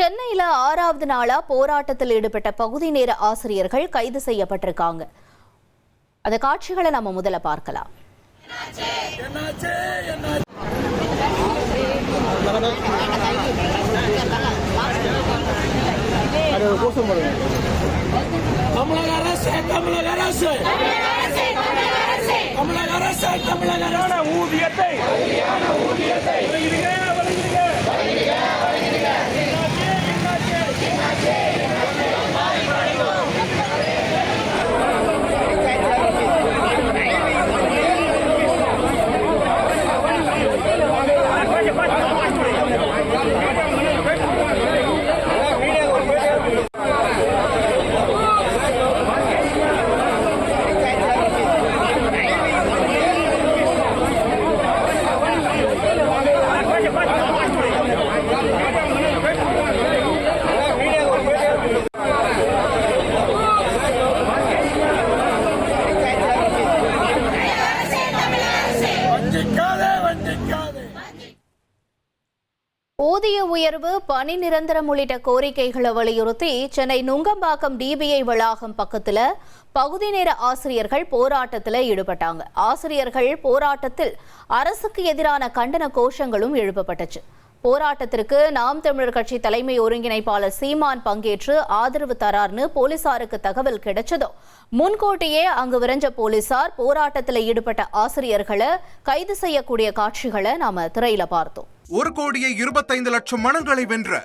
சென்னையில ஆறாவது நாளா போராட்டத்தில் ஈடுபட்ட பகுதி நேர ஆசிரியர்கள் கைது செய்யப்பட்டிருக்காங்க. அந்த காட்சிகளை நம்ம முதல்ல பார்க்கலாம். தமிழக அரசு தமிழக அரசு. தமிழக அரசு தமிழக அரசு ஊதியத்தை வஞ்சிக்காதே வஞ்சிக்காதே. ஊதிய உயர்வு பணி நிரந்தரம் உள்ளிட்ட கோரிக்கைகளை வலியுறுத்தி சென்னை நுங்கம்பாக்கம் டிபிஐ வளாகம் பக்கத்துல பகுதி நேர ஆசிரியர்கள் போராட்டத்தில் ஈடுபட்டாங்க. ஆசிரியர்கள் போராட்டத்தில் அரசுக்கு எதிரான கண்டன கோஷங்களும் எழுப்பப்பட்டுச்சு. போராட்டத்திற்கு நாம் தமிழர் கட்சி தலைமை ஒருங்கிணைப்பாளர் சீமான் பங்கேற்று ஆதரவு தரார்னு போலீசாருக்கு தகவல் கிடைச்சதோ? முன்கூட்டியே அங்கு விரைஞ்ச போலீசார் போராட்டத்தில் ஈடுபட்ட ஆசிரியர்களை கைது செய்யக்கூடிய காட்சிகளை நாம திரையில பார்த்தோம். ஒரு கோடியே இருபத்தைந்து லட்சம் மனங்களை வென்ற